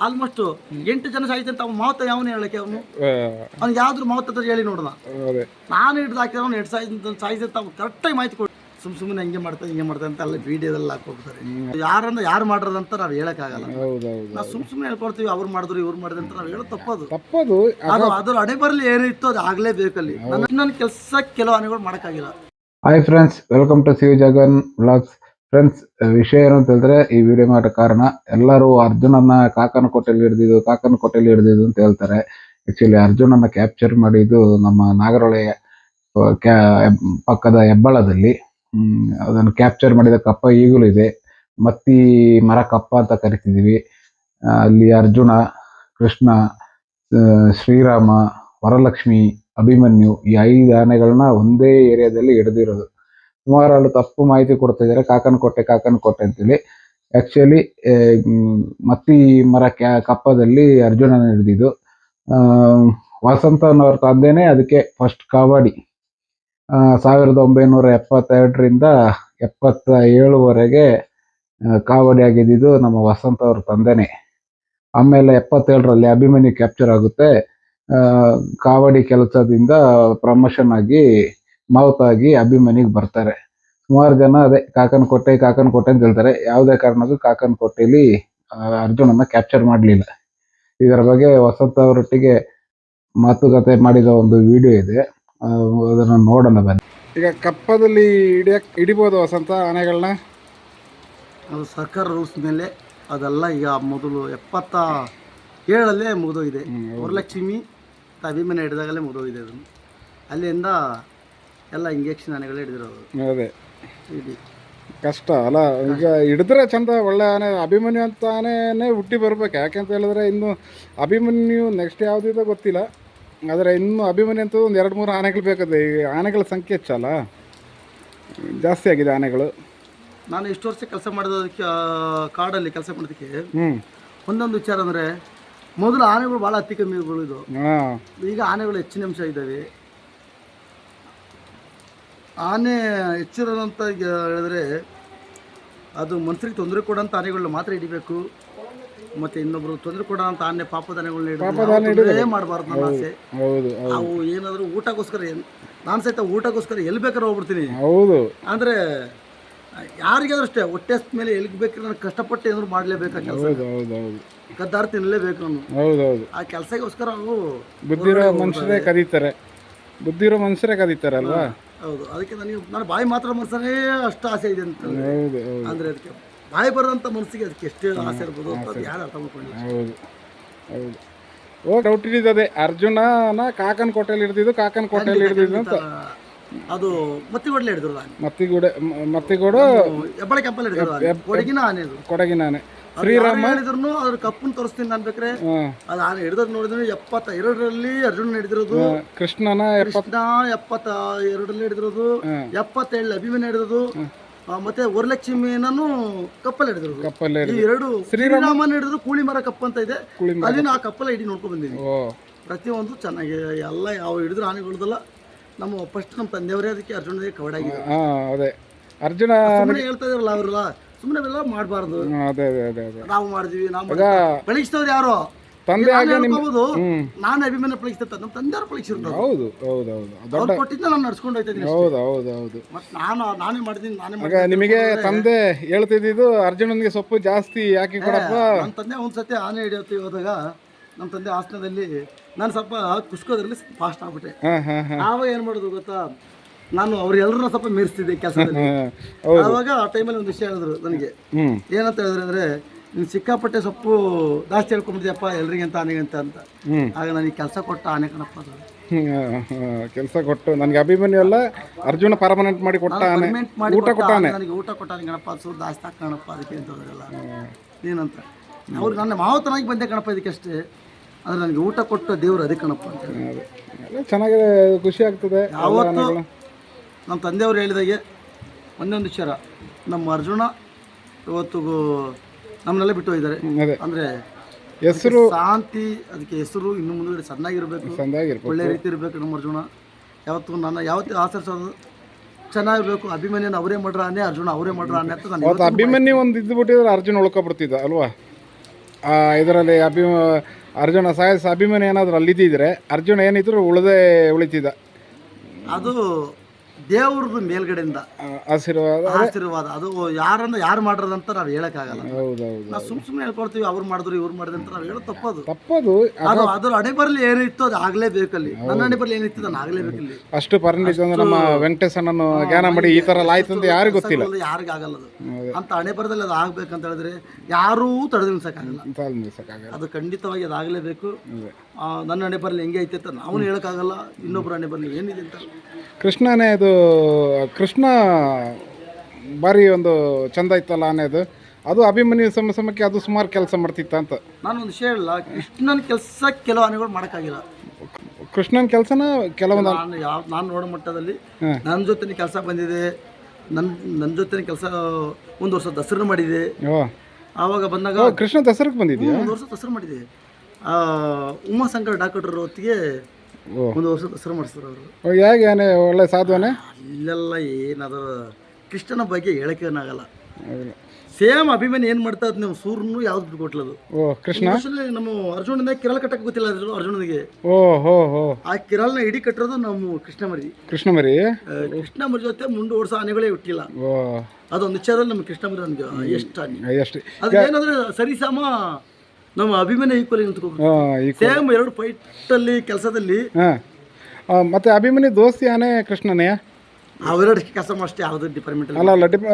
Almost ಎಂಟು ಜನ ಸಾಯ್ತಾನೆ ಅಂತ ಅವ್ನು ಮಾವತ್ತ ಯಾವನು ಹೇಳಕ್ಕೆ ಅವನು? ಅವ್ನು ಅವ್ನಿಗೆ ಯಾವ್ದು ಮಾವತ್ತ ಹತ್ರ ಹೇಳಿ ನೋಡೋಣ. ನಾನು ಹಿಡ್ದು ಹಾಕಿದ್ರೆ ಅವ್ನು ಎರಡು ಸಾಯ್ತ ಸಾಯ್ತ ಅವ್ನು ಕರೆಕ್ಟಾಗಿ ಮಾಹಿತಿ ಕೊಡು ಸುಮ್ ಸುಮ್ಮನೆ ಹಂಗೆ ಮಾಡ್ತಾರೆ ಹಿಂಗೆ ಮಾಡ್ತಾರೆ ಅಂತ ಎಲ್ಲ ವಿಡಿಯೋದಲ್ಲಿ ಹಾಕೋಗ್ತಾರೆ ಯಾರನ್ನ ಯಾರು ಮಾಡ್ರದಂತ ನಾವು ಹೇಳಕ್ಕಾಗಲ್ಲ. ಆಗಲ್ಲ ನಾವು ಸುಮ್ ಸುಮ್ಮನೆ ಹೇಳ್ಕೊಡ್ತೀವಿ ಅವ್ರು ಮಾಡಿದ್ರು ಇವ್ರು ಮಾಡಿದ್ರು ಅಂತ ನಾವು ಹೇಳೋ ತಪ್ಪದು. ತಪ್ಪದು. ಅದು ಅದ್ರ ಅಡೆ ಬರಲಿ ಏನಿತ್ತು ಅದು ಆಗ್ಲೇಬೇಕಲ್ಲಿ ನನ್ನ ಇನ್ನೊಂದು ಕೆಲಸ ಕೆಲವು ಆನೆಗಳು ಮಾಡೋಕ್ಕಾಗಿಲ್ಲ. Hi friends welcome to C Jagan vlogs friends ವಿಷಯ ಏನು ಅಂತ ಹೇಳಿದ್ರೆ, ಈ ವಿಡಿಯೋ ಮಾಡೋ ಕಾರಣ ಎಲ್ಲರೂ ಅರ್ಜುನನ್ನ ಕಾಕನ ಕೋಟೆಯಲ್ಲಿ ಹಿಡಿದಿದ್ದು, ಕಾಕನ ಕೋಟೆಯಲ್ಲಿ ಹಿಡಿದಿದ್ದು ಅಂತ ಹೇಳ್ತಾರೆ. ಆಕ್ಚುಲಿ ಅರ್ಜುನನ್ನ ಕ್ಯಾಪ್ಚರ್ ಮಾಡಿದ್ದು ನಮ್ಮ ನಾಗರಹೊಳೆ ಕ್ಯಾ- ಪಕ್ಕದ ಹೆಬ್ಬಳದಲ್ಲಿ. ಅದನ್ನು ಕ್ಯಾಪ್ಚರ್ ಮಾಡಿದ ಕಪ್ಪ ಈಗಲೂ ಇದೆ. ಮತ್ತಿ ಮರ ಕಪ್ಪ ಅಂತ ಕರಿತಿದ್ದೀವಿ. ಅಲ್ಲಿ ಅರ್ಜುನ, ಕೃಷ್ಣ ಶ್ರೀರಾಮ, ವರಲಕ್ಷ್ಮಿ, ಅಭಿಮನ್ಯು ಈ ಐದು ಆನೆಗಳನ್ನ ಒಂದೇ ಏರಿಯಾದಲ್ಲಿ ಹಿಡಿದಿರೋದು. ಸುಮಾರು ತಪ್ಪು ಮಾಹಿತಿ ಕೊಡ್ತಾ ಇದ್ದಾರೆ ಕಾಕನ ಕೋಟೆ ಕಾಕನ ಕೋಟೆ ಅಂತೇಳಿ ಆಕ್ಚುಲಿ ಮತ್ತಿ ಮರ ಕಪ್ಪದಲ್ಲಿ ಅರ್ಜುನನ ಹಿಡಿದಿದ್ದು ಆ, ಅನ್ನೋರ ತಂದೆನೇ ಅದಕ್ಕೆ ಫಸ್ಟ್ ಕಬಡ್ಡಿ ಸಾವಿರದ ಒಂಬೈನೂರ ಎಪ್ಪತ್ತೆರಡರಿಂದ ಎಪ್ಪತ್ತ ಏಳುವರೆಗೆ ಕಾವಡಿ ಆಗಿದ್ದು ನಮ್ಮ ವಸಂತ ಅವ್ರ ತಂದೆನೇ. ಆಮೇಲೆ ಎಪ್ಪತ್ತೇಳರಲ್ಲಿ ಅಭಿಮನ್ಯು ಕ್ಯಾಪ್ಚರ್ ಆಗುತ್ತೆ. ಕಾವಡಿ ಕೆಲಸದಿಂದ ಪ್ರಮೋಷನ್ ಆಗಿ ಮೌತ್ ಆಗಿ ಬರ್ತಾರೆ. ಸುಮಾರು ಜನ ಅದೇ ಕಾಕನ್ ಕೋಟೆ ಕಾಕನ್ ಕೋಟೆ ಅಂತ ಹೇಳ್ತಾರೆ. ಯಾವುದೇ ಕಾರಣಕ್ಕೂ ಕಾಕನ ಕೋಟೆಯಲ್ಲಿ ಅರ್ಜುನನ್ನ ಕ್ಯಾಪ್ಚರ್ ಮಾಡಲಿಲ್ಲ. ಇದರ ಬಗ್ಗೆ ವಸಂತ ಅವರೊಟ್ಟಿಗೆ ಮಾತುಕತೆ ಮಾಡಿದ ಒಂದು ವಿಡಿಯೋ ಇದೆ. ಅದನ್ನು ನೋಡೋಣ ಬನ್ನಿ. ಈಗ ಕಪ್ಪದಲ್ಲಿ ಹಿಡಿಯಕ್ ಹಿಡಿಬೋದು ವಸಂತ ಆನೆಗಳನ್ನ ಅದು ಸರ್ಕಾರ ರೂಲ್ಸ್ ಮೇಲೆ ಅದೆಲ್ಲ ಈಗ ಮೊದಲು ಎಪ್ಪತ್ತ ಏಳಲ್ಲೇ ಮುಗಿದೋಗಿದೆ. ವರಲಕ್ಷ್ಮಿ ಅಭಿಮಾನ ಹಿಡಿದಾಗಲೇ ಮುಗಿದೋಗಿದೆ ಅದನ್ನು. ಅಲ್ಲಿಂದ ಎಲ್ಲ ಇಂಜೆಕ್ಷನ್ ಆನೆಗಳು ಹಿಡಿದಿರೋದು. ಅದೇ. ಇಡೀ ಕಷ್ಟ ಅಲ್ಲ ಈಗ ಹಿಡಿದ್ರೆ ಚಂದ ಒಳ್ಳೆ ಆನೆ ಅಭಿಮನ್ಯು ಅಂತ ಆನೆನೇ ಹುಟ್ಟಿ ಬರ್ಬೇಕು. ಯಾಕೆಂತ ಹೇಳಿದ್ರೆ ಇನ್ನು ಅಭಿಮನ್ಯು ನೆಕ್ಸ್ಟ್ ಯಾವುದಿದೆ ಗೊತ್ತಿಲ್ಲ. ಆದರೆ ಇನ್ನು ಅಭಿಮನ್ಯು ಅಂತ ಒಂದು ಎರಡು ಮೂರು ಆನೆಗಳು ಬೇಕದೆ ಈಗ ಆನೆಗಳ ಸಂಖ್ಯೆ ಹೆಚ್ಚಲ್ಲ ಜಾಸ್ತಿ ಆಗಿದೆ ಆನೆಗಳು. ನಾನು ಇಷ್ಟು ವರ್ಷ ಕೆಲಸ ಮಾಡಿದೋದಕ್ಕೆ ಕಾಡಲ್ಲಿ ಕೆಲಸ ಮಾಡೋದಕ್ಕೆ ಹ್ಞೂ ಒಂದೊಂದು ವಿಚಾರ ಅಂದರೆ ಮೊದಲು ಆನೆಗಳು ಭಾಳ ಅತಿ ಕಮ್ಮಿಗಳು ಇದು. ಹಾಂ. ಈಗ ಆನೆಗಳು ಹೆಚ್ಚಿನ ಅಂಶ ಇದ್ದಾವೆ ಆನೆ ಹೆಚ್ಚಿರೋದಂತ ಈಗ ಹೇಳಿದ್ರೆ ಅದು ಮನುಷ್ಯರಿಗೆ ತೊಂದರೆ ಕೊಡೋಂಥ ಆನೆಗಳನ್ನ ಮಾತ್ರ ಹಿಡಿಬೇಕು. ಮತ್ತೆ ಇನ್ನೊಬ್ರು ತೊಂದರೆ ಕೊಡೋಂಥ ಆನೆ ಪಾಪದಾನೆಗಳನ್ನ ಮಾಡಬಾರ್ದು ನನ್ನ ಆಸೆ. ಹೌದು ಅವು ಏನಾದರೂ ಊಟಕ್ಕೋಸ್ಕರ ಏನು ನಾನು ಸಹಿತ ಊಟಕ್ಕೋಸ್ಕರ ಎಲ್ಲಿ ಬೇಕಾದ್ರೆ ಹೋಗ್ಬಿಡ್ತೀನಿ. ಹೌದು. ಅಂದರೆ ಯಾರಿಗಾದ್ರೂ ಅಷ್ಟೇ ಹೊಟ್ಟೆ ಮೇಲೆ ಎಲ್ಲಿಗೆ ಬೇಕು ನಾನು ಕಷ್ಟಪಟ್ಟು ಏನಾದ್ರು ಮಾಡಲೇಬೇಕು ಆ ಕೆಲಸ ಹೌದು ಹೌದು ಹೌದು. ಕದ್ದಾರ ತಿನ್ನಲೇಬೇಕು ನಾನು. ಹೌದು ಹೌದು. ಆ ಕೆಲಸಗೋಸ್ಕರ ಅವು ಬುದ್ಧಿರೋ ಮನುಷ್ಯರೇ ಕದೀತಾರೆ. ಬುದ್ಧಿರೋ ಮನುಷ್ಯರೇ ಕರೀತಾರಲ್ವಾ ಹೌದು ಅದಕ್ಕೆ ನನಗೆ ನಾನು ಬಾಯಿ ಮಾತ್ರ ಮನಸ್ಸನೇ ಅಷ್ಟು ಆಸೆ ಇದೆ ಅಂತ ಹೌದು ಹೌದು. ಅಂದರೆ ಅದಕ್ಕೆ ಬಾಯಿ ಬರೋಂಥ ಮನಸ್ಸಿಗೆ ಅದಕ್ಕೆ ಎಷ್ಟೇ ಆಸೆ ಇರ್ಬೋದು ಅಂತ ಅದು ಯಾರು ಅರ್ಥ ಮಾಡ್ಕೊಂಡಿಲ್ಲ ಹೌದು ಹೌದು. ಓ ಡೌಟ್ ಇದೆ ಅರ್ಜುನನ ಕಾಕನ ಕೋಟೆಯಲ್ಲಿ ಹಿಡಿದಿದ್ದು ಕಾಕನ ಕೋಟೆಯಲ್ಲಿ ಹಿಡಿದಿದ್ದು ಅಂತ. ಅದು ಮತ್ತಿಗೋಡ್ಲೆ ಹಿಡಿದ್ರು ನಾನು ಮತ್ತಿಗೂಡೆ ಮತ್ತಿಗೂಡು ಹೆಬ್ಬಳೆ ಕೆಂಪಲ್ಲಿ ಹಿಡಿದ್ರು ಆನೆ. ಕೊಡಗಿನ ಆನೆ ಅದು. ಕೊಡಗಿನಾನೆ ಶ್ರೀರಾಮ? ಹೇಳಿದ್ರು ಅದ್ರ ಕಪ್ಪನ್ ತೋರಿಸ್ತೀನಿ ನಾನು ಬೇಕ್ರೆ ಅದು ಆನೆ ಹಿಡಿದ್ರೆ ನೋಡಿದ್ರೆ ಎಪ್ಪತ್ತ ಎರಡರಲ್ಲಿ ಅರ್ಜುನ ಹಿಡಿದಿರೋದು ಕೃಷ್ಣನ ಕೃಷ್ಣ ಎಪ್ಪತ್ತ ಎರಡರಲ್ಲಿ ಹಿಡಿದಿರೋದು. ಎಪ್ಪತ್ತೇಳು ಅಭಿಮನ್ಯು ಹಿಡಿದಿರೋದು. ಆ, ಮತ್ತೆ ವರಲಕ್ಷ್ಮಿನೂ ಕಪ್ಪಲ್ ಹಿಡಿದ್ರು ಕಪ್ಪಲ್ ಈ ಎರಡು ಶ್ರೀರಾಮನ ಹಿಡಿದ್ರು ಕೂಳಿ ಮರ ಕಪ್ಪ ಅಂತ ಇದೆ. ಅಲ್ಲಿನ ಆ ಕಪ್ಪಲ್ಲ ಹಿಡಿ ನೋಡ್ಕೊಂಡ್ ಬಂದಿದ್ದೀನಿ. ಪ್ರತಿಯೊಂದು ಚೆನ್ನಾಗಿ ಎಲ್ಲ ಯಾವ ಹಿಡಿದ್ರು ಆನೆಗಳದಲ್ಲ ನಮ್ಮ ಫಸ್ಟ್ ನಮ್ಮ ತಂದೆಯವರೇ ಅದಕ್ಕೆ ಅರ್ಜುನದೇ ಕವಡಾಗಿದೆ ಅದೇ. ಅರ್ಜುನ ಸುಮ್ಮನೆ ಹೇಳ್ತಾ ಇದ್ರಲ್ಲ ಅವರೆಲ್ಲ. ಸುಮ್ಮನೆ ಎಲ್ಲ ಮಾಡಬಾರ್ದು ಅದೇ ಅದೇ ಅದೇ ಅದೇ. ನಾವು ಮಾಡಿದ್ವಿ ನಾವು ಬೆಳಗಿಸ್ತವ್ರು ಯಾರು? ತಂದೆ ಆಗಿ ನಿಮ್ಮ ಹ್ಮ್. ನಾನು ಅಭಿಮಾನ ಪಳಗಿಸ್ತಾ ನಮ್ಮ ತಂದೆಯವ್ರು ಪಳಗಿಸಿರ್ತಾರೆ ಹೌದು ಹೌದು ಹೌದು. ದೊಡ್ಡ ಕೊಟ್ಟಿದ್ದ ನಾನು ನಡ್ಸ್ಕೊಂಡು ಹೋಯ್ತಾ ಇದ್ದೀನಿ ಹೌದು ಹೌದು ಹೌದು. ಮತ್ತೆ ನಾನು ನಾನೇ ಮಾಡಿದ್ದೀನಿ ನಾನೇ ಮಾಡಿ ನಿಮಗೆ ತಂದೆ ಹೇಳ್ತಿದ್ದು ಅರ್ಜುನನಿಗೆ ಸೊಪ್ಪು ಜಾಸ್ತಿ ಯಾಕೆ ಕೊಡಪ್ಪ ನನ್ನ ತಂದೆ ಒಂದು ಸತಿ ಆನೆ ಹಿಡಿಯುತ್ತೆ ಹೋದಾಗ ನಮ್ಮ ತಂದೆ ಆಸನದಲ್ಲಿ ನಾನು ಸ್ವಲ್ಪ ಕುಸ್ಕೋದ್ರಲ್ಲಿ ಫಾಸ್ಟ್ ಆಗ್ಬಿಟ್ಟೆ. ಆವಾಗ ಏನು ಮಾಡೋದು ಗೊತ್ತಾ? ನಾನು ಅವ್ರೆಲ್ಲರನ್ನ ಸ್ವಲ್ಪ ಮೀರಿಸ್ತಿದ್ದೆ ಕೆಲಸದಲ್ಲಿ. ಆವಾಗ ಆ ಟೈಮಲ್ಲಿ ಒಂದು ವಿಷಯ ಹೇಳಿದ್ರು ನನಗೆ. ಏನಂತ ಹೇಳಿದ್ರೆ ಅಂದರೆ ನೀನು ಸಿಕ್ಕಾಪಟ್ಟೆ ಸೊಪ್ಪು ಜಾಸ್ತಿ ಹೇಳ್ಕೊಂಡ್ಬಿಟ್ಟಿದ್ಯಪ್ಪ ಎಲ್ರಿಗೆ ಅಂತ ಆನೆಗಂತ ಅಂತ ಆಗ ನನಗೆ ಕೆಲಸ ಕೊಟ್ಟ ಆನೆ ಕಣಪ್ಪ ಕೆಲಸ ಕೊಟ್ಟು ನನಗೆ ಅಭಿಮನ್ಯು ಅಲ್ಲ ಅರ್ಜುನ ಪರ್ಮನೆಂಟ್ ಮಾಡಿ ಕೊಟ್ಟ ಆನೆ. ಊಟ ಕೊಟ್ಟ ಆನೆ. ನನಗೆ ಊಟ ಕೊಟ್ಟಾನೆ ಗಣಪ ಅದು ಜಾಸ್ತಿ ಕಣಪ್ಪ ಅದಕ್ಕೆ ಅಂತ ಹೇಳಿದ್ರಲ್ಲ. ಏನಂತ. ಅವ್ರು ನನ್ನ ಮಾವತನಾಗಿ ಬಂದೆ ಕಣಪ್ಪ ಇದಕ್ಕಷ್ಟೇ. ಆದರೆ ನನಗೆ ಊಟ ಕೊಟ್ಟ ದೇವ್ರು ಅದೇ ಕಣಪ್ಪ ಅಂತ ಚೆನ್ನಾಗಿದೆ ಖುಷಿ ಆಗ್ತದೆ. ಯಾವತ್ತು ನಮ್ಮ ತಂದೆಯವರು ಹೇಳಿದಾಗೆ ಒಂದೊಂದು ವಿಚಾರ ನಮ್ಮ ಅರ್ಜುನ ಇವತ್ತಿಗೂ ನಮ್ಮನ್ನೆಲ್ಲ ಬಿಟ್ಟು ಹೋಗಿದ್ದಾರೆ. ಅದೇ. ಅಂದರೆ ಹೆಸರು ಶಾಂತಿ ಅದಕ್ಕೆ ಹೆಸರು ಇನ್ನು ಮುಂದುಗಡೆ ಸಣ್ಣಾಗಿರ್ಬೇಕು. ಚಂದಾಗಿರ್ಬೇಕು ಒಳ್ಳೆ ರೀತಿ ಇರಬೇಕು ನಮ್ಮ ಅರ್ಜುನ. ಯಾವತ್ತು ನನ್ನ ಯಾವತ್ತೂ ಆಚರಿಸೋದು ಚೆನ್ನಾಗಿರ್ಬೇಕು. ಅಭಿಮನ್ಯನ ಅವರೇ ಮಾಡ್ರ ಅನ್ನೇ ಅರ್ಜುನ ಅವರೇ ಮಾಡ್ರ ಅನ್ನೇ ಅಂತ ನಾನು ಅವತ್ತು ಅಭಿಮನ್ಯು ಒಂದು ಇದ್ದು ಬಿಟ್ಟಿದ್ರೆ ಅರ್ಜುನ್ ಉಳ್ಕೊಬಿಡ್ತಿದ್ದ ಅಲ್ವಾ? ಇದರಲ್ಲಿ ಅಭಿ ಅರ್ಜುನ ಸಾಯಸ ಅಭಿಮನ್ಯು ಏನಾದರೂ ಅಲ್ಲಿದ್ದಿದ್ರೆ ಅರ್ಜುನ ಏನಿದ್ರು ಉಳದೇ ಉಳಿತಿದ್ದ. ಅದು ದೇವ್ರದ್ದು ಮೇಲ್ಗಡೆಯಿಂದ ಆಶೀರ್ವಾದ ಆಶೀರ್ವಾದ. ಅದು ಯಾರನ್ನ ಯಾರು ಮಾಡಿರೋದಂತ ನಾವು ಹೇಳಕ್ಕಾಗಲ್ಲ. ಹೌದೌದು ನಾವು ಸುಮ್ ಸುಮ್ಮನೆ ಹೇಳ್ಕೊಡ್ತೀವಿ ಅವ್ರು ಮಾಡಿದ್ರು ಇವ್ರು ಮಾಡಿದ್ರು ಅಂತ ನಾವು ಹೇಳೋದು ತಪ್ಪದು. ತಪ್ಪದು. ಅದು ಅದ್ರ ಅಡೆಬರ್ಲಿ ಬರಲಿ ಏನಿತ್ತು ಅದು ಆಗ್ಲೇಬೇಕಲ್ಲಿ. ನನ್ನ ಅಣೆ ಬರಲಿ ಏನಿತ್ತು ನಾನು ಆಗ್ಲೇಬೇಕಿಲ್ಲಿ. ಅಷ್ಟು ಪರಿಣಿತ ಅಂದ್ರೆ ನಮ್ಮ ವೆಂಕಟೇಶನನ್ನು ಜ್ಞಾನ ಮಾಡಿ ಈ ತರ ಆಯ್ತು ಅಂತ ಯಾರಿಗೂ ಗೊತ್ತಿಲ್ಲ. ಯಾರಿಗೂ ಆಗಲ್ಲ ಅದು. ಅಂತ ಹಣೆ ಬರದಲ್ಲಿ ಅದು ಆಗ್ಬೇಕಂತ ಹೇಳಿದ್ರೆ ಯಾರೂ ತಡೆದು ನಿಲ್ಸಕ್ಕಾಗಲ್ಲ ಅಂತ ನಿಲ್ಸಕ್ಕಾಗಲ್ಲ ಅದು ಖಂಡಿತವಾಗಿ ಅದು ಆಗಲೇಬೇಕು. ಆ, ನನ್ನ ನೆಪರಲ್ಲಿ ಬರಲಿ ಹೆಂಗೆ ಐತೆ ಅಂತ ನಾವು ಹೇಳೋಕ್ಕಾಗಲ್ಲ ಇನ್ನೊಬ್ಬರ ಹಣೆ ಬರಲಿ ಏನಿದೆ ಅಂತ. ಕೃಷ್ಣನೇ ಅದು ಕೃಷ್ಣ ಭಾರಿ ಒಂದು ಚಂದ ಇತ್ತಲ್ಲ ಆನೆ ಅದು. ಅಭಿಮನ್ಯು ಸಮ ಸಮಕ್ಕೆ ಅದು ಸುಮಾರು ಕೆಲಸ ಮಾಡ್ತಿತ್ತ ಅಂತ. ನಾನು ಒಂದು ವಿಷಯ ಹೇಳಲ್ಲ ಕೃಷ್ಣನ ಕೆಲಸ ಕೆಲವು ಆನೆಗಳು ಮಾಡೋಕ್ಕಾಗಿಲ್ಲ. ಕೃಷ್ಣನ ಕೆಲಸನ ಕೆಲವೊಂದು ನಾನು ಯಾವ ನಾನು ನೋಡೋ ಮಟ್ಟದಲ್ಲಿ ನನ್ನ ಜೊತೆ ಕೆಲಸ ಬಂದಿದೆ. ನನ್ನ ನನ್ನ ಜೊತೆ ಕೆಲಸ ಒಂದು ವರ್ಷ ದಸರಾ ಮಾಡಿದೆ. ಆವಾಗ ಬಂದಾಗ ಕೃಷ್ಣ ದಸರಾಗೆ ಬಂದಿದ್ದೆ ಒಂದು ವರ್ಷ ದಸರಾ ಮಾಡಿದೆ. ಉಮಾಶಂಕರ್ ಡಾಕ್ಟರ್ ಹೊತ್ತಿಗೆ ಒಂದು ವರ್ಷ ದಸರಾ ಮಾಡಿಸ್ತಾರೆ ಅವರು. ಹೇಗೆ ಆನೆ ಒಳ್ಳೆ ಸಾಧುವನೆ? ಅಲ್ಲೆಲ್ಲ ಏನದ ಕೃಷ್ಣನ ಬಗ್ಗೆ ಹೇಳಕ್ಕೇನಾಗಲ್ಲ ಸೇಮ್ ಅಭಿಮಾನಿ ಏನು ಮಾಡ್ತಾ ಇದ್ ನೀವು? ಸೂರ್ಯನು ಯಾವ್ದು ಬಿಟ್ಕೊಟ್ಲದು ಓ ಕೃಷ್ಣ? ನಮ್ಮ ಅರ್ಜುನಿಂದ ಕಿರಲ್ ಕಟ್ಟಕ್ಕೆ ಗೊತ್ತಿಲ್ಲ ಅರ್ಜುನ- ಅರ್ಜುನನಿಗೆ. ಓ ಹೋ ಹೋ. ಆ ಕಿರಲ್ನ ಇಡಿ ಕಟ್ಟಿರೋದು ನಮ್ಮ ಕೃಷ್ಣ ಮರಿ. ಕೃಷ್ಣ ಮರಿ? ಕೃಷ್ಣ ಮರಿ ಜೊತೆ ಮುಂದೆ ಓಡಿಸೋ ಆನೆಗಳೇ ಹುಟ್ಟಿಲ್ಲ ಅದೊಂದು ವಿಚಾರದಲ್ಲಿ ನಮ್ಮ ಕೃಷ್ಣ ಮರಿ ನನಗೆ ಎಷ್ಟು ಆನೆ ಎಷ್ಟು ಅದು ಏನಂದ್ರೆ ಸರಿಸಮ ನಮ್ಮ ಅಭಿಮಾನ ಈಕ್ವಲ್ ಸೇಮ್ ಎರಡು ಫೈಟಲ್ಲಿ ಕೆಲಸದಲ್ಲಿ. ಹಾಂ. ಮತ್ತೆ ಅಭಿಮಾನಿ ದೋಸ್ತಿ ಆನೆ ಕೃಷ್ಣನೇ? ಅವೆರಡು ಕೆಲಸ ಅಷ್ಟೇ ಯಾವುದು ಡಿಪಾರ್ಟ್ಮೆಂಟ್ ಅಲ್ಲ ಅಲ್ಲ ಡಿಪ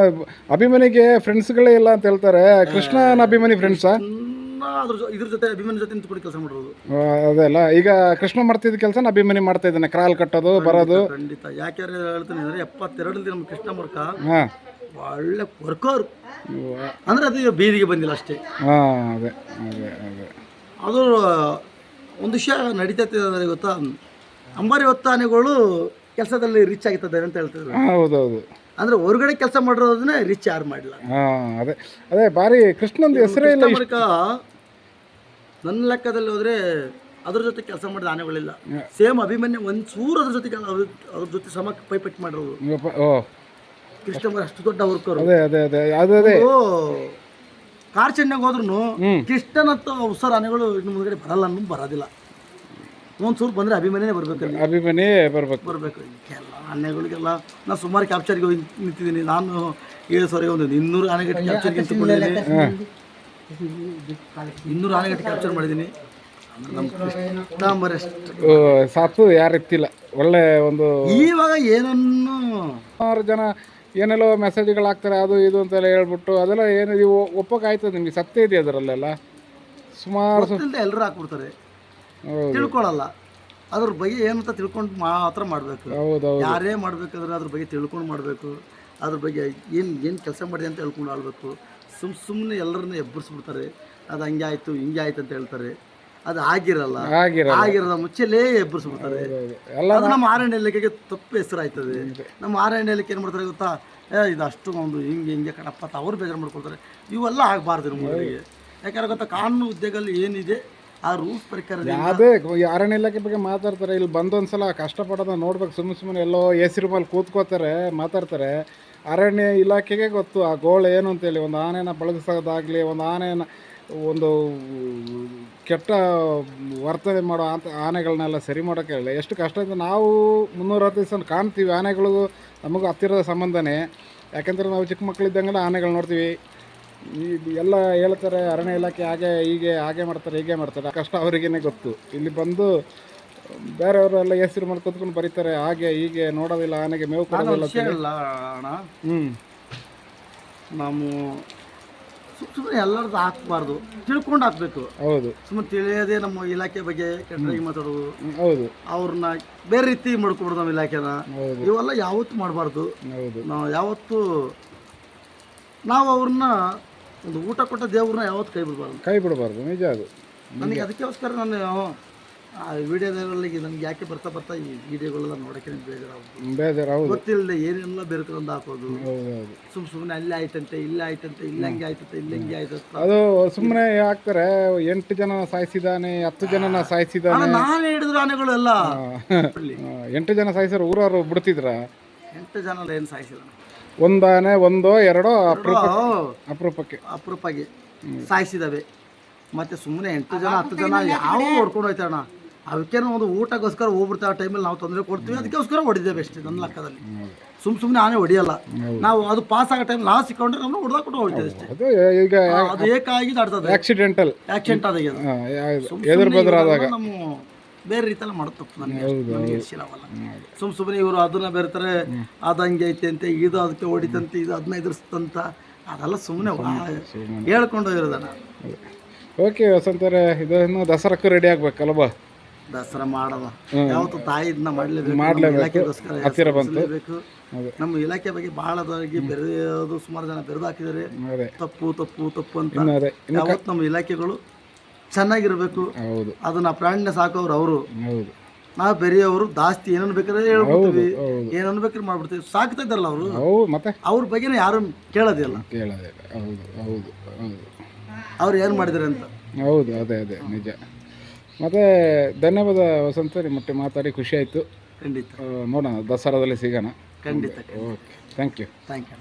ಅಭಿಮನಿಗೆ ಫ್ರೆಂಡ್ಸ್ಗಳೇ ಇಲ್ಲ ಅಂತ ಹೇಳ್ತಾರೆ. ಕೃಷ್ಣನ ಅಭಿಮನಿ ಫ್ರೆಂಡ್ಸಾ ಅದ್ರ ಜೊ- ಇದ್ರ ಜೊತೆ ಅಭಿಮಾನಿ ಜೊತೆ ನಿಂತ್ಕೊಂಡು ಕೆಲಸ ಮಾಡೋದು ಅದೆಲ್ಲ ಈಗ ಕೃಷ್ಣ ಮಾಡ್ತಿದ್ದ ಕೆಲಸ ಅಭಿಮನಿ ಮಾಡ್ತಾ ಇದ್ದಾನೆ. ಕ್ರಾಲ್ ಕಟ್ಟೋದು ಬರೋದು. ಖಂಡಿತ ಯಾಕೆ ಹೇಳ್ತೀನಿ ಅಂದ್ರೆ ಎಪ್ಪತ್ತೆರಡರಲ್ಲಿ ನಮ್ಮ ಕೃಷ್ಣ ಮರ್ಕ ಹಾಂ. ಒಳ್ಳೆ ವರ್ಕರ್. ಅಂದ್ರೆ ಅದು ಬೀದಿಗೆ ಬಂದಿಲ್ಲ ಅಷ್ಟೇ. ಹಾಂ ಅದೇ ಅದೇ ಅದೇ. ಅದು ಒಂದು ವಿಷಯ ನಡೀತೈತೆ ಅಂದರೆ ಗೊತ್ತಾ? ಅಂಬಾರಿ ಒತ್ತಾನೆಗಳು ಕೆಲಸದಲ್ಲಿ ರಿಚ್ ಆಗಿರ್ತದೆ ಅಂತ ಹೇಳ್ತಿದ್ರು. ಹೌದೌದು. ಅಂದ್ರೆ ಹೊರಗಡೆ ಕೆಲಸ ಮಾಡಿರೋದನ್ನೇ ರಿಚ್ ಯಾರು ಮಾಡಿಲ್ಲ. ಹಾಂ ಅದೇ ಅದೇ ಭಾರಿ ಕೃಷ್ಣಂದು ಹೆಸರೇ ಇಲ್ಲ ನನ್ನ ಲೆಕ್ಕದಲ್ಲಿ ಹೋದ್ರೆ ಅದ್ರ ಜೊತೆ ಕೆಲಸ ಮಾಡಿದ ಆನೆಗಳಿಲ್ಲ. ಸೇಮ್ ಅಭಿಮನ್ಯು ಒಂದ್ ಚೂರು ಅದ್ರ ಜೊತೆ ಕೆಲ- ಅದ್ರ ಅದ್ರ ಜೊತೆ ಸಮ ಪೈಪೆಟ್ ಮಾಡಿರೋದು. ಓ. ಕೃಷ್ಣ ಅಷ್ಟು ದೊಡ್ಡ ವರ್ಕರ್ ಅದೇ ಅದೇ ಅದೇ ಅದೇ ಅದೇ. ಕಾರ್ ಚೆನ್ನಂಗೆ ಹೋದ್ರು ಕೃಷ್ಣನ ಕೃಷ್ಣನತ್ತ ಉತ್ಸರ ಆನೆಗಳು ಇನ್ನು ಮುಂದ್ಗಡೆ ಬರಲ್ಲ ಅನ್ನೋ ಬರೋದಿಲ್ಲ. ಒಂದು ಚೂರು ಬಂದ್ರೆ ಅಭಿಮಾನಿನೇ ಬರ್ಬೇಕು ಅಭಿಮಾನಿ ಬರ್ಬೇಕು. ಬರಬೇಕು. ಎಲ್ಲ ಆನೆಗಳಿಗೆಲ್ಲ ನಾನು ಸುಮಾರು ಕ್ಯಾಪ್ಚರ್ಗೆ ಹೋಗಿ ನಿಂತಿದ್ದೀನಿ. ನಾನು ಏಳು ಸಾವಿರ ಒಂದು ಇನ್ನೂರು ಆನೆಗಟ್ಟು ಕ್ಯಾಪ್ಚರ್ಗೆ ನಿಂತ್ಕೊಂಡಿದ್ದೀನಿ ಇನ್ನೂರು ಆನೆಗಟ್ಟು ಕ್ಯಾಪ್ಚರ್ ಮಾಡಿದ್ದೀನಿ. ಸಾತು ಯಾರು ಇತ್ತಿಲ್ಲ ಒಳ್ಳೆ ಒಂದು ಇವಾಗ ಏನನ್ನು ಆರು ಜನ ಏನೆಲ್ಲೋ ಮೆಸೇಜ್ಗಳು ಹಾಕ್ತಾರೆ ಅದು ಇದು ಅಂತೆಲ್ಲ ಹೇಳ್ಬಿಟ್ಟು ಅದೆಲ್ಲ ಏನು ನೀವು ಒಪ್ಪಕ್ಕಾಯ್ತದೆ ನಿಮಗೆ? ಸತ್ಯ ಇದೆ ಅದರಲ್ಲೆಲ್ಲ? ಸುಮಾರು ಎಲ್ಲರೂ ಹಾಕ್ಬಿಡ್ತಾರೆ. ತಿಳ್ಕೊಳ್ಳಲ್ಲ ಅದ್ರ ಬಗ್ಗೆ ಏನು ಅಂತ ತಿಳ್ಕೊಂಡು ಮಾತ್ರ ಮಾಡಬೇಕು. ಹೌದೌದು. ಯಾರೇ ಮಾಡ್ಬೇಕಾದ್ರೆ ಅದ್ರ ಬಗ್ಗೆ ತಿಳ್ಕೊಂಡು ಮಾಡಬೇಕು. ಅದ್ರ ಬಗ್ಗೆ ಏನು ಏನು ಕೆಲಸ ಮಾಡಿದೆ ಅಂತ ಹೇಳ್ಕೊಂಡು ಆಳ್ಬೇಕು. ಸುಮ್ ಸುಮ್ಮನೆ ಎಲ್ಲರನ್ನ ಎಬ್ಬರಿಸ್ಬಿಡ್ತಾರೆ ಅದು ಹಂಗೆ ಆಯಿತು ಹಿಂಗೆ ಆಯ್ತು ಅಂತ ಹೇಳ್ತಾರೆ. ಅದು ಆಗಿರಲ್ಲ. ಆಗಿರಲ್ಲ. ಆಗಿರದ ಮುಚ್ಚಲೇ ಎಬ್ಬರಿಸ್ಬಿಡ್ತಾರೆ ಎಲ್ಲ ಅದು ನಮ್ಮ ಅರಣ್ಯ ಇಲಾಖೆಗೆ ತಪ್ಪು ಹೆಸರಾಯ್ತದೆ. ನಮ್ಮ ಅರಣ್ಯ ಇಲಾಖೆ ಏನು ಮಾಡ್ತಾರೆ ಗೊತ್ತಾ? ಏ ಇದು ಅಷ್ಟು ಒಂದು ಹಿಂಗೆ ಹಿಂಗೆ ಕಣಪ್ಪ ಅಂತ ಅವ್ರು ಬೇಜಾರು ಮಾಡ್ಕೊಳ್ತಾರೆ. ಇವೆಲ್ಲ ಆಗಬಾರ್ದು ನಮ್ಮೂರಿಗೆ ಯಾಕಂದ್ರೆ ಗೊತ್ತಾ ಕಾನೂನು ಉದ್ಯೋಗದಲ್ಲಿ ಏನಿದೆ ಆ ರೂಲ್ಸ್ ಪ್ರಕಾರ ಅದೇ ಈ ಅರಣ್ಯ ಇಲಾಖೆ ಬಗ್ಗೆ ಮಾತಾಡ್ತಾರೆ ಇಲ್ಲಿ ಬಂದೊಂದ್ಸಲ ಕಷ್ಟಪಡೋದ ನೋಡ್ಬೇಕು. ಸುಮ್ಮನೆ ಸುಮ್ಮನೆ ಎಲ್ಲೋ ಎ ಮೇಲೆ ಕೂತ್ಕೋತಾರೆ ಮಾತಾಡ್ತಾರೆ. ಅರಣ್ಯ ಇಲಾಖೆಗೆ ಗೊತ್ತು ಆ ಗೋಳು ಏನು ಅಂತೇಳಿ ಒಂದು ಆನೆನ ಬಳಗಿಸೋದಾಗ್ಲಿ ಒಂದು ಆನೆನ ಒಂದು ಕೆಟ್ಟ ವರ್ತನೆ ಮಾಡೋ ಅಂತ ಆನೆಗಳನ್ನೆಲ್ಲ ಸರಿ ಮಾಡೋಕ್ಕೆ ಹೇಳಿ. ಎಷ್ಟು ಕಷ್ಟ ಅಂತ ನಾವು ಮುನ್ನೂರ ಹತ್ತು ದಿವಸ ಕಾಣ್ತೀವಿ ಆನೆಗಳು ನಮಗೂ ಹತ್ತಿರದ ಸಂಬಂಧನೇ. ಯಾಕೆಂದರೆ ನಾವು ಚಿಕ್ಕ ಮಕ್ಕಳಿದ್ದಂಗೆಲ್ಲ ಆನೆಗಳು ನೋಡ್ತೀವಿ. ಈ ಎಲ್ಲ ಹೇಳ್ತಾರೆ ಅರಣ್ಯ ಇಲಾಖೆ ಹಾಗೆ ಹೀಗೆ ಹಾಗೆ ಮಾಡ್ತಾರೆ ಹೀಗೆ ಮಾಡ್ತಾರೆ. ಆ ಕಷ್ಟ ಅವರಿಗೇನೆ ಗೊತ್ತು. ಇಲ್ಲಿ ಬಂದು ಬೇರೆಯವರೆಲ್ಲ ಹೆಸರು ಮಾಡಿ ಕೂತ್ಕೊಂಡು ಬರೀತಾರೆ ಹಾಗೆ ಹೀಗೆ ನೋಡೋದಿಲ್ಲ ಆನೆಗೆ ಮೇವು ಕೊಡೋದಿಲ್ಲ ಹ್ಞೂ ನಾವು ಸುಮ್ಮನೆ ಎಲ್ಲರದ್ದು ಹಾಕ್ಬಾರ್ದು. ತಿಳ್ಕೊಂಡು ಹಾಕ್ಬೇಕು. ಹೌದು. ಸುಮ್ಮನೆ ತಿಳಿಯೋದೆ ನಮ್ಮ ಇಲಾಖೆ ಬಗ್ಗೆ ಕೆಟ್ಟದಾಗಿ ಮಾತಾಡೋದು. ಹೌದು. ಅವ್ರನ್ನ ಬೇರೆ ರೀತಿ ಮಾಡ್ಕೊಬಾರ್ದು ನಮ್ಮ ಇಲಾಖೆನ. ಇವೆಲ್ಲ ಯಾವತ್ತು ಮಾಡಬಾರ್ದು. ಹೌದು. ನಾವು ಯಾವತ್ತು ನಾವು ಅವ್ರನ್ನ ಒಂದು ಊಟ ಕೊಟ್ಟ ದೇವ್ರನ್ನ ಯಾವತ್ತು ಕೈ ಬಿಡಬಾರ್ದು. ಕೈ ಬಿಡಬಾರ್ದು. ನಿಜ ಅದು. ನನಗೆ ಅದಕ್ಕೋಸ್ಕರ ನಾನು ಆ ವಿಡಿಯೋದಲ್ಲಿ ನನಗೆ ಯಾಕೆ ಬರ್ತಾ ಬರ್ತಾ ಈ ವಿಡಿಯೋಗಳೆಲ್ಲ ನೋಡೋಕೆ ಬೇಜಾರಾಗೋದು ಬೇಜಾರಾಗೋದು ಗೊತ್ತಿಲ್ಲದೆ ಏನೆಲ್ಲ ಬೇರ್ಕೊಂಡು ಹಾಕೋದು. ಸುಮ್ ಸುಮ್ಮನೆ ಅಲ್ಲೇ ಆಯ್ತಂತೆ ಇಲ್ಲ ಆಯ್ತಂತೆ ಇಲ್ಲ ಹಂಗೆ ಆಯ್ತಂತೆ ಇಲ್ಲ ಹಂಗೆ ಆಯ್ತಂತ ಅದು ಸುಮ್ಮನೆ ಹಾಕ್ತಾರೆ ಎಂಟು ಜನ ಸಾಯಿಸಿದಾನೆ ಹತ್ತು ಜನನ ಸಾಯಿಸಿದಾನೆ ನಾನು ಹಿಡಿದ್ರು ಆನೆಗಳು ಎಲ್ಲ. ಬಿಡ್ಲಿ. ಆ, ಎಂಟು ಜನ ಸಾಯಿಸಿದ್ರೆ ಊರವರು ಬಿಡ್ತಿದ್ರ? ಎಂಟು ಜನ ಏನು ಸಾಯಿಸಿಲ್ಲ ಒಂದಾನೆ ಒಂದೋ ಎರಡೋ ಅಪರೂಪ ಅಪರೂಪಕ್ಕೆ. ಅಪರೂಪಕ್ಕೆ. ಸಾಯಿಸಿದಾವೆ ಮತ್ತೆ ಸುಮ್ಮನೆ ಎಂಟು ಜನ ಹತ್ತು ಜನ ಯಾವ ಹೊಡ್ಕೊಂಡು ಹೋಯ್ತಾರಣ ಅವಕ್ಕೇನೋ ಒಂದು ಊಟಕ್ಕೋಸ್ಕರ ಹೋಗ್ಬಿಡ್ತಾ ಆ ಟೈಮಲ್ಲಿ ನಾವು ತೊಂದರೆ ಕೊಡ್ತೀವಿ. ಅದಕ್ಕೋಸ್ಕರ ಹೊಡಿದ್ದೇವೆ ಬೆಸ್ಟ್ ನನ್ನ ಲೆಕ್ಕದಲ್ಲಿ. ಸುಮ್ ಸುಮ್ಮನೆ ಆನೆ ಹೊಡಿಯಲ್ಲ. ನಾವು ಅದು ಪಾಸ್ ಆಗೋ ಟೈಮ್ ಲಾಸ್ ಸಿಕ್ಕೊಂಡ್ರೆ ನಾವು ಹೊಡೆದಾಕೊಂಡು ಹೋಗ್ತೀವಿ ಅಷ್ಟೇ. ಅದು ಈಗ ಅದು ಏಕಾಗಿ ದಾಡ್ತದೆ ಆಕ್ಸಿಡೆಂಟಲ್ ಆಕ್ಸಿಡೆಂಟ್ ಆದಾಗ ನಮ್ಮ ಬೇರೆ ರೀತಿಯಲ್ಲಿ ಮಾಡುತ್ತೆ ನನಗೆ ಸುಮ್ ಸುಮ್ಮನೆ ಇವರು ಅದನ್ನ ಬೇರೆ ಅದು ಹಂಗೆ ಐತೆ ಅಂತೆ ಇದು ಅದಕ್ಕೆ ಹೊಡಿತಂತೆ ಇದು ಅದನ್ನ ಎದುರಿಸ್ತಂತ ಅದೆಲ್ಲ ಸುಮ್ಮನೆ ಹೇಳ್ಕೊಂಡು ಹೋಗಿರೋದಣ್ಣ ಓಕೆ ವಸಂತರೇ ಇದನ್ನು ದಸರಾಕ್ಕೂ ರೆಡಿ ಆಗ್ಬೇಕಲ್ವಾ? ದಸರಾ ಮಾಡಲ್ಲ ಯಾವತ್ತು ತಾಯಿ ಇದನ್ನ ಮಾಡ್ಲೇಬೇಕು ಮಾಡ್ಲೇಬೇಕು. ನಮ್ಮ ಇಲಾಖೆಗೋಸ್ಕರ ಹತ್ತಿರ ಬಂತು. ನಮ್ಮ ಇಲಾಖೆ ಬಗ್ಗೆ ಬಹಳ ಬೆರೆಯೋದು ಸುಮಾರು ಜನ ಬೆರೆದು ಹಾಕಿದ್ದಾರೆ ತಪ್ಪು ತಪ್ಪು ತಪ್ಪು ಅಂತ. ಯಾವತ್ತು ನಮ್ಮ ಇಲಾಖೆಗಳು ಚೆನ್ನಾಗಿರ್ಬೇಕು. ಹೌದು. ಅದನ್ನ ಪ್ರಾಣಿನ ಸಾಕೋರು ಅವರು. ನಾವು ಬೆರೆಯವರು ಜಾಸ್ತಿ ಏನನ್ನು ಬೇಕಾದ್ರೆ ಹೇಳ್ಬಿಡ್ತೀವಿ. ಏನನ್ ಬೇಕಾದ್ರೆ ಮಾಡ್ಬಿಡ್ತೀವಿ. ಸಾಕ್ತಾ ಇದ್ದಾರಲ್ಲ ಅವರು? ಮತ್ತೆ? ಅವ್ರ ಬಗ್ಗೆ ಯಾರು ಕೇಳೋದಿಲ್ಲ. ಕೇಳೋದಿಲ್ಲ. ಹೌದು ಹೌದು ಹೌದು. ಅವ್ರು ಏನು ಮಾಡಿದಾರೆ ಅಂತ. ಹೌದು ಅದೇ ಅದೇ. ನಿಜ. ಮತ್ತು ಧನ್ಯವಾದ ವಸಂತ ನಿಮ್ಮ ಮಟ್ಟೆ ಮಾತಾಡಿ ಖುಷಿ ಆಯಿತು. ಖಂಡಿತ. ನೋಡೋಣ ದಸರಾದಲ್ಲಿ ಸಿಗೋಣ. ಖಂಡಿತ okay thank you thank you